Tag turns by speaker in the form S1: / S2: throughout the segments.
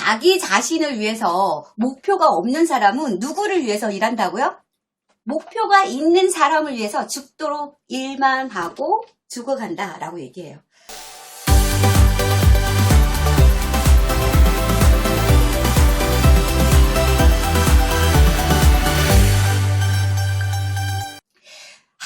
S1: 자기 자신을 위해서 목표가 없는 사람은 누구를 위해서 일한다고요? 목표가 있는 사람을 위해서 죽도록 일만 하고 죽어간다라고 얘기해요.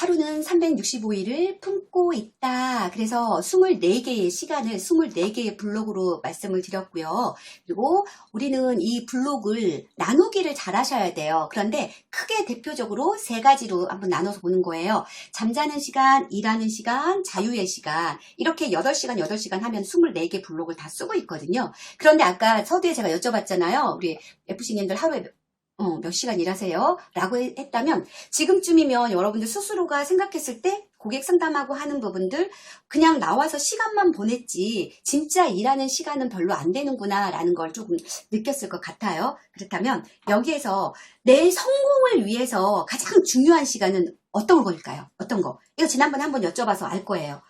S1: 하루는 365일을 품고 있다. 그래서 24개의 시간을 24개의 블록으로 말씀을 드렸고요. 그리고 우리는 이 블록을 나누기를 잘 하셔야 돼요. 그런데 크게 대표적으로 세 가지로 한번 나눠서 보는 거예요. 잠자는 시간, 일하는 시간, 자유의 시간. 이렇게 8시간, 8시간 하면 24개 블록을 다 쓰고 있거든요. 그런데 아까 서두에 제가 여쭤봤잖아요. 우리 FC님들 하루에 어, 몇 시간 일하세요? 라고 해- 했다면 지금쯤이면 여러분들 스스로가 생각했을 때 고객 상담하고 하는 부분들 그냥 나와서 시간만 보냈지 진짜 일하는 시간은 별로 안 되는구나 라는 걸 조금 느꼈을 것 같아요. 그렇다면 여기에서 내 성공을 위해서 가장 중요한 시간은 어떤 걸까요? 어떤 거? 이거 지난번에 한번 여쭤봐서 알 거예요.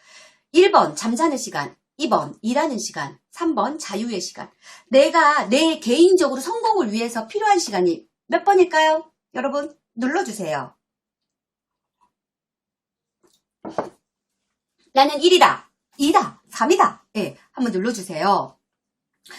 S1: 1번 잠자는 시간 2번 일하는 시간 3번 자유의 시간 내가 내 개인적으로 성공을 위해서 필요한 시간이 몇 번일까요? 여러분 눌러주세요. 나는 1이다, 2다, 3이다. 예, 한번 눌러주세요.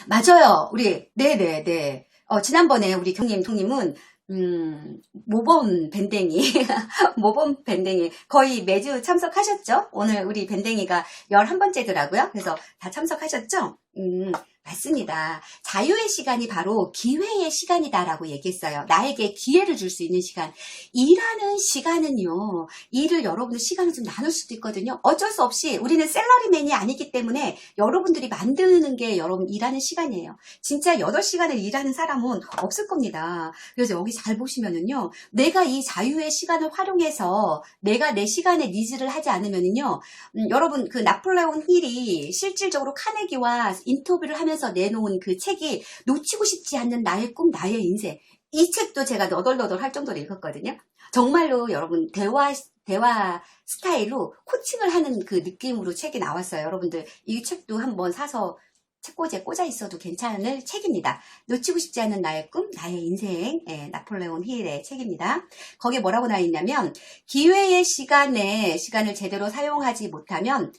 S1: 맞아요. 우리 네네네. 어, 지난번에 우리 경님 총님은 음, 모범 밴댕이, 모범 밴댕이 거의 매주 참석하셨죠? 오늘 우리 밴댕이가 11번째더라고요. 그래서 다 참석하셨죠? 음, 맞습니다. 자유의 시간이 바로 기회의 시간이다라고 얘기했어요. 나에게 기회를 줄 수 있는 시간. 일하는 시간은요, 일을 여러분들 시간을 좀 나눌 수도 있거든요. 어쩔 수 없이 우리는 셀러리맨이 아니기 때문에 여러분들이 만드는 게 여러분 일하는 시간이에요. 진짜 8시간을 일하는 사람은 없을 겁니다. 그래서 여기 잘 보시면은요, 내가 이 자유의 시간을 활용해서 내가 내 시간에 니즈를 하지 않으면은요, 음, 여러분 그 나폴레옹 힐이 실질적으로 카네기와 인터뷰를 하면서 내놓은 그 책이 놓치고 싶지 않는 나의 꿈, 나의 인생. 이 책도 제가 너덜너덜 할 정도로 읽었거든요. 정말로 여러분 대화 대화 스타일로 코칭을 하는 그 느낌으로 책이 나왔어요. 여러분들 이 책도 한번 사서 책꽂이에 꽂아 있어도 괜찮을 책입니다. 놓치고 싶지 않은 나의 꿈, 나의 인생, 예, 나폴레옹 힐의 책입니다. 거기에 뭐라고 나와 있냐면 기회의 시간에 시간을 제대로 사용하지 못하면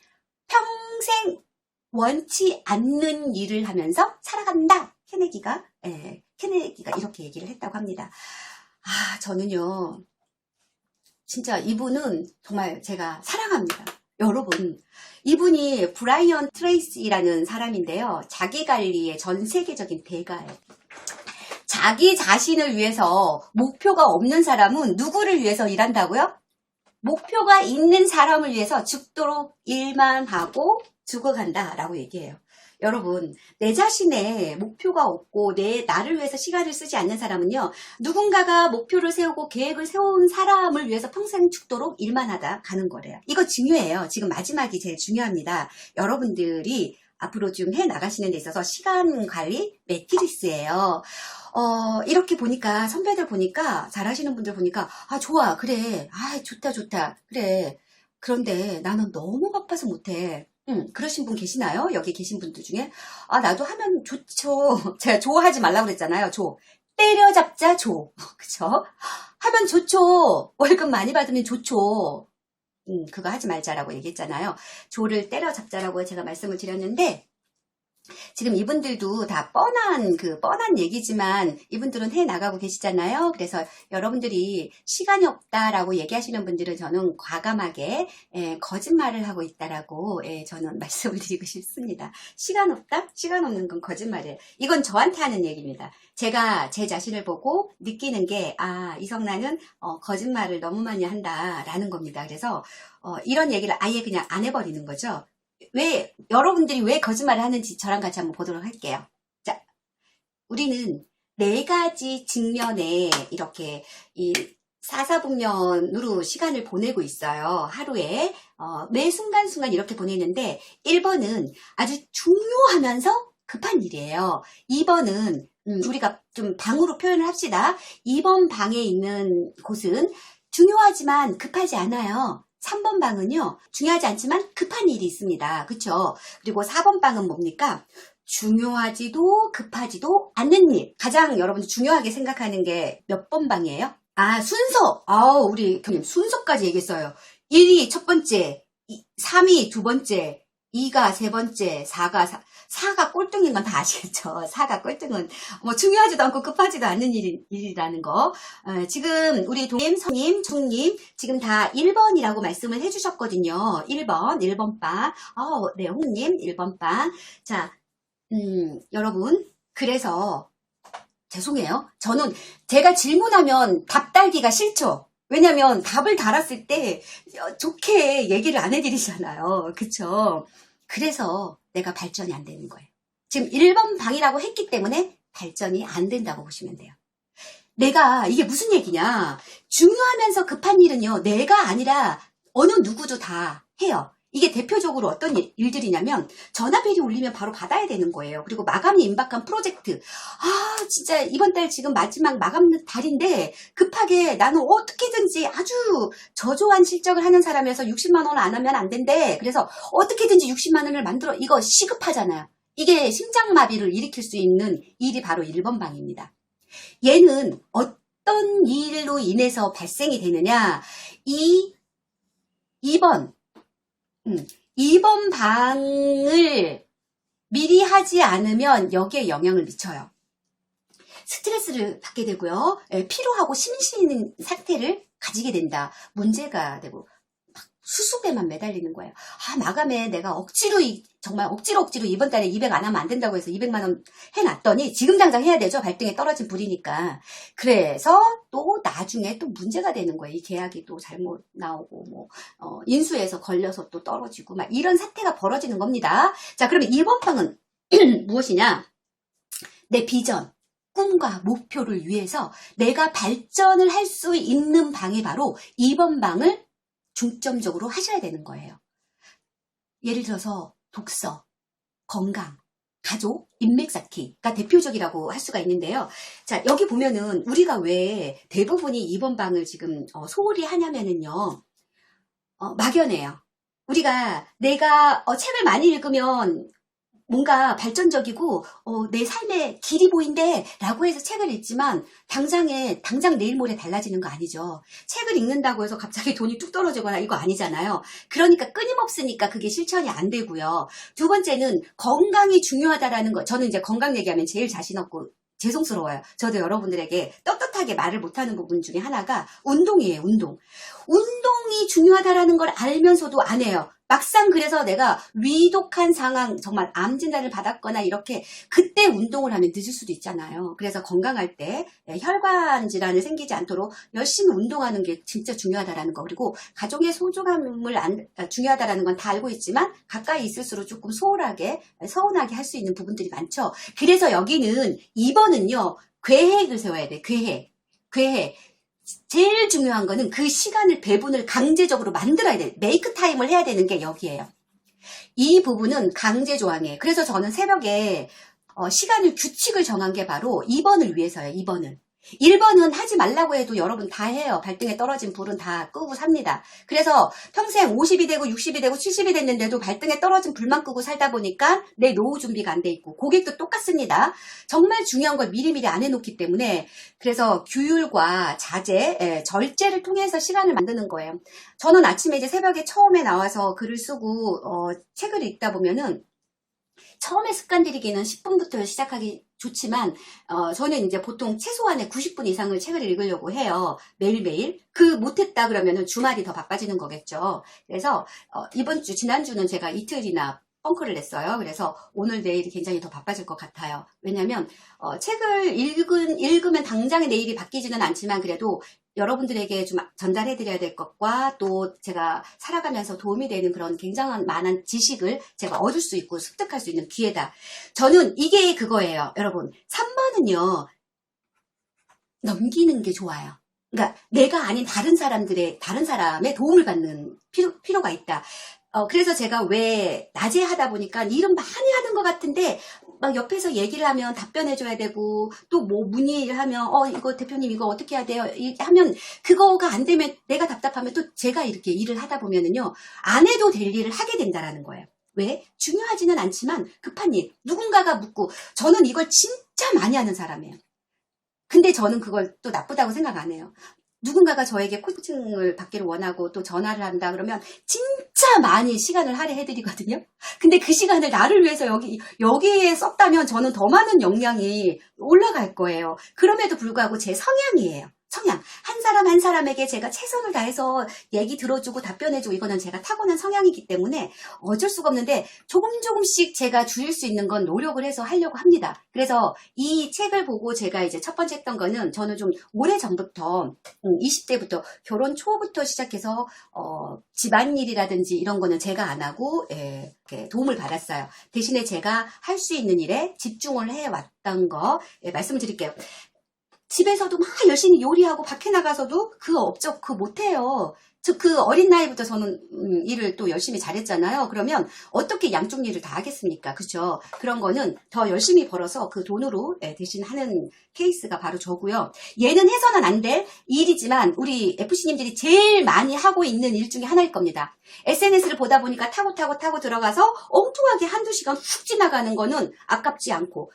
S1: 평생 원치 않는 일을 하면서 살아간다. 케네기가 예, 케네기가 이렇게 얘기를 했다고 합니다. 아, 저는요. 진짜 이분은 정말 제가 사랑합니다. 여러분, 이분이 브라이언 트레이시라는 사람인데요. 자기 관리의 전 세계적인 대가예요. 자기 자신을 위해서 목표가 없는 사람은 누구를 위해서 일한다고요? 목표가 있는 사람을 위해서 죽도록 일만 하고 죽어간다 라고 얘기해요. 여러분, 내 자신의 목표가 없고 내 나를 위해서 시간을 쓰지 않는 사람은요. 누군가가 목표를 세우고 계획을 세운 사람을 위해서 평생 죽도록 일만 하다 가는 거래요. 이거 중요해요. 지금 마지막이 제일 중요합니다. 여러분들이 앞으로 좀 해 나가시는 데 있어서 시간 관리 매트리스예요. 어, 이렇게 보니까 선배들 보니까 잘하시는 분들 보니까 아 좋아 그래 아 좋다 좋다 그래 그런데 나는 너무 바빠서 못해 응, 그러신 분 계시나요? 여기 계신 분들 중에? 아 나도 하면 좋죠. 제가 좋아하지 말라고 그랬잖아요 조. 때려잡자 조. 그쵸? 하면 좋죠. 월급 많이 받으면 좋죠. 음, 그거 하지 말자라고 얘기했잖아요. 조를 때려잡자라고 제가 말씀을 드렸는데 지금 이분들도 다 뻔한 그 뻔한 얘기지만 이분들은 해 나가고 계시잖아요. 그래서 여러분들이 시간이 없다라고 얘기하시는 분들은 저는 과감하게 예, 거짓말을 하고 있다라고 예, 저는 말씀을 드리고 싶습니다. 시간 없다? 시간 없는 건 거짓말이에요. 이건 저한테 하는 얘기입니다. 제가 제 자신을 보고 느끼는 게 아, 이성란은 어, 거짓말을 너무 많이 한다라는 겁니다. 그래서 어, 이런 얘기를 아예 그냥 안 해버리는 거죠. 왜 여러분들이 왜 거짓말을 하는지 저랑 같이 한번 보도록 할게요. 자, 우리는 네 가지 측면에 이렇게 이 사사분면으로 시간을 보내고 있어요. 하루에 어, 매 순간순간 이렇게 보내는데 1번은 아주 중요하면서 급한 일이에요. 2번은 음, 우리가 좀 방으로 표현을 합시다. 2번 방에 있는 곳은 중요하지만 급하지 않아요. 3번 방은요, 중요하지 않지만 급한 일이 있습니다. 그쵸? 그리고 4번 방은 뭡니까? 중요하지도 급하지도 않는 일. 가장 여러분들 중요하게 생각하는 게 몇 번 방이에요? 아, 순서. 아우, 우리 형님 순서까지 얘기했어요. 1위 첫 번째, 3위 두 번째, 2가 세 번째, 4가 사, 4가 꼴등인 건 다 아시겠죠? 4가 꼴등은 뭐 중요하지도 않고 급하지도 않는 일, 일이라는 거. 어, 지금 우리 동님, 성님, 총님 지금 다 1번이라고 말씀을 해주셨거든요. 1번, 1번 방. 어, 네, 홍님 1번 방. 자, 음, 여러분 그래서 죄송해요. 저는 제가 질문하면 답 달기가 싫죠. 왜냐면 답을 달았을 때 어, 좋게 얘기를 안 해드리잖아요. 그쵸? 그래서 내가 발전이 안 되는 거예요. 지금 1번 방이라고 했기 때문에 발전이 안 된다고 보시면 돼요. 내가 이게 무슨 얘기냐. 중요하면서 급한 일은요. 내가 아니라 어느 누구도 다 해요. 이게 대표적으로 어떤 일, 일들이냐면 전화벨이 울리면 바로 받아야 되는 거예요. 그리고 마감이 임박한 프로젝트. 아 진짜 이번 달 지금 마지막 마감 달인데 급하게 나는 어떻게든지 아주 저조한 실적을 하는 사람이어서 60만 원안 하면 안 된대. 그래서 어떻게든지 60만 원을 만들어 이거 시급하잖아요. 이게 심장마비를 일으킬 수 있는 일이 바로 1번 방입니다. 얘는 어떤 일로 인해서 발생이 되느냐? 이 2번 음, 2번 방을 미리 하지 않으면 여기에 영향을 미쳐요. 스트레스를 받게 되고요. 예, 피로하고 심신 상태를 가지게 된다. 문제가 되고 막 수습에만 매달리는 거예요. 아 마감에 내가 억지로 이- 정말 억지로 억지로 이번 달에 200 안 하면 안 된다고 해서 200만 원 해놨더니 지금 당장 해야 되죠. 발등에 떨어진 불이니까. 그래서 또 나중에 또 문제가 되는 거예요. 이 계약이 또 잘못 나오고 뭐 어, 인수해서 걸려서 또 떨어지고 막 이런 사태가 벌어지는 겁니다. 자 그러면 2번 방은 무엇이냐? 내 비전, 꿈과 목표를 위해서 내가 발전을 할 수 있는 방이 바로 2번 방을 중점적으로 하셔야 되는 거예요. 예를 들어서 독서, 건강, 가족, 인맥 쌓기가 대표적이라고 할 수가 있는데요. 자, 여기 보면은 우리가 왜 대부분이 2번 방을 지금 어, 소홀히 하냐면은요. 어, 막연해요. 우리가 내가 어, 책을 많이 읽으면 뭔가 발전적이고 어, 내 삶의 길이 보인대 라고 해서 책을 읽지만 당장에 당장 내일 모레 달라지는 거 아니죠. 책을 읽는다고 해서 갑자기 돈이 뚝 떨어지거나 이거 아니잖아요. 그러니까 끊임없으니까 그게 실천이 안 되고요. 두 번째는 건강이 중요하다라는 거. 저는 이제 건강 얘기하면 제일 자신 없고 죄송스러워요. 저도 여러분들에게 떳떳하게 말을 못하는 부분 중에 하나가 운동이에요. 운동. 운동이 중요하다라는 걸 알면서도 안 해요. 막상 그래서 내가 위독한 상황, 정말 암 진단을 받았거나 이렇게 그때 운동을 하면 늦을 수도 있잖아요. 그래서 건강할 때 예, 혈관 질환이 생기지 않도록 열심히 운동하는 게 진짜 중요하다라는 거. 그리고 가족의 소중함을 안, 아, 중요하다라는 건 다 알고 있지만 가까이 있을수록 조금 소홀하게, 서운하게 할 수 있는 부분들이 많죠. 그래서 여기는 2번은요, 계획을 세워야 돼. 계획. 계획. 제일 중요한 거는 그 시간을 배분을 강제적으로 만들어야 돼. 메이크 타임을 해야 되는 게 여기에요. 이 부분은 강제 조항이에요. 그래서 저는 새벽에 어, 시간을 규칙을 정한 게 바로 2번을 위해서예요. 2번은. 1번은 하지 말라고 해도 여러분 다 해요. 발등에 떨어진 불은 다 끄고 삽니다. 그래서 평생 50이 되고 60이 되고 70이 됐는데도 발등에 떨어진 불만 끄고 살다 보니까 내 노후 준비가 안 돼 있고 고객도 똑같습니다. 정말 중요한 걸 미리미리 안 해놓기 때문에 그래서 규율과 자제, 예, 절제를 통해서 시간을 만드는 거예요. 저는 아침에 이제 새벽에 처음에 나와서 글을 쓰고 어, 책을 읽다 보면은 처음에 습관 들이기는 10분부터 시작하기 좋지만 어, 저는 이제 보통 최소한의 90분 이상을 책을 읽으려고 해요. 매일매일. 그 못했다 그러면은 주말이 더 바빠지는 거겠죠. 그래서 어, 이번 주, 지난주는 제가 이틀이나 펑크를 냈어요. 그래서 오늘 내일이 굉장히 더 바빠질 것 같아요. 왜냐면 어, 책을 읽은, 읽으면 당장에 내일이 바뀌지는 않지만 그래도 여러분들에게 좀 전달해 드려야 될 것과 또 제가 살아가면서 도움이 되는 그런 굉장한 많은 지식을 제가 얻을 수 있고 습득할 수 있는 기회다. 저는 이게 그거예요. 여러분, 3번은요. 넘기는 게 좋아요. 그러니까 내가 아닌 다른 사람들의 다른 사람의 도움을 받는 필요, 필요가 있다. 어, 그래서 제가 왜 낮에 하다 보니까 일은 많이 하는 것 같은데 막 옆에서 얘기를 하면 답변해 줘야 되고 또 뭐 문의를 하면 어 이거 대표님 이거 어떻게 해야 돼요? 이- 하면 그거가 안 되면 내가 답답하면 또 제가 이렇게 일을 하다 보면은요 안 해도 될 일을 하게 된다라는 거예요. 왜? 중요하지는 않지만 급한 일. 누군가가 묻고 저는 이걸 진짜 많이 하는 사람이에요. 근데 저는 그걸 또 나쁘다고 생각 안 해요. 누군가가 저에게 코칭을 받기를 원하고 또 전화를 한다 그러면 진짜 많이 시간을 할애해 드리거든요. 근데 그 시간을 나를 위해서 여기, 여기에 썼다면 저는 더 많은 역량이 올라갈 거예요. 그럼에도 불구하고 제 성향이에요. 성향. 한 사람 한 사람에게 제가 최선을 다해서 얘기 들어주고 답변해주고 이거는 제가 타고난 성향이기 때문에 어쩔 수가 없는데 조금 조금씩 제가 줄일 수 있는 건 노력을 해서 하려고 합니다. 그래서 이 책을 보고 제가 이제 첫 번째 했던 거는 저는 좀 오래 전부터 20대부터 결혼 초부터 시작해서 어, 집안일이라든지 이런 거는 제가 안 하고 예, 도움을 받았어요. 대신에 제가 할 수 있는 일에 집중을 해왔던 거 예, 말씀을 드릴게요. 집에서도 막 열심히 요리하고 밖에 나가서도 그 업적 그 못해요. 저 그 어린 나이부터 저는 음, 일을 또 열심히 잘했잖아요. 그러면 어떻게 양쪽 일을 다 하겠습니까? 그죠? 그런 거는 더 열심히 벌어서 그 돈으로 예, 대신 하는 케이스가 바로 저고요. 얘는 해서는 안 될 일이지만 우리 FC님들이 제일 많이 하고 있는 일 중에 하나일 겁니다. SNS를 보다 보니까 타고 타고 타고 들어가서 엉뚱하게 한두 시간 훅 지나가는 거는 아깝지 않고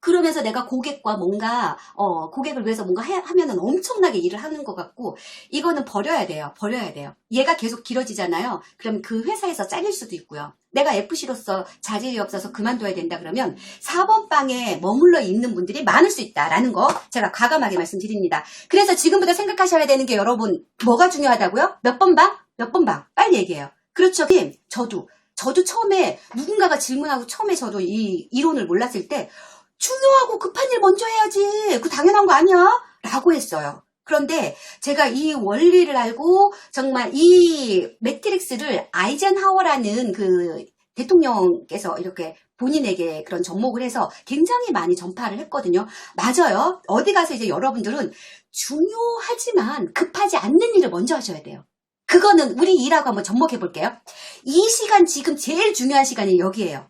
S1: 그- 그러면서 내가 고객과 뭔가 어, 고객을 위해서 뭔가 해- 하면은 엄청나게 일을 하는 것 같고 이거는 버려야 돼요. 버려야 돼요. 얘가 계속 길어지잖아요. 그럼 그 회사에서 잘릴 수도 있고요. 내가 FC로서 자질이 없어서 그만둬야 된다 그러면 4번 방에 머물러 있는 분들이 많을 수 있다라는 거 제가 과감하게 말씀드립니다. 그래서 지금부터 생각하셔야 되는 게 여러분 뭐가 중요하다고요? 몇 번 방? 몇 번 방? 빨리 얘기해요. 그렇죠, 김? 저도 저도 처음에 누군가가 질문하고 처음에 저도 이 이론을 몰랐을 때 중요하고 급한 일 먼저 해야지. 그 당연한 거 아니야? 라고 했어요. 그런데 제가 이 원리를 알고 정말 이 매트릭스를 아이젠하워라는 그 대통령께서 이렇게 본인에게 그런 접목을 해서 굉장히 많이 전파를 했거든요. 맞아요. 어디 가서 이제 여러분들은 중요하지만 급하지 않는 일을 먼저 하셔야 돼요. 그거는 우리 일하고 한번 접목해 볼게요. 이 시간 지금 제일 중요한 시간이 여기에요.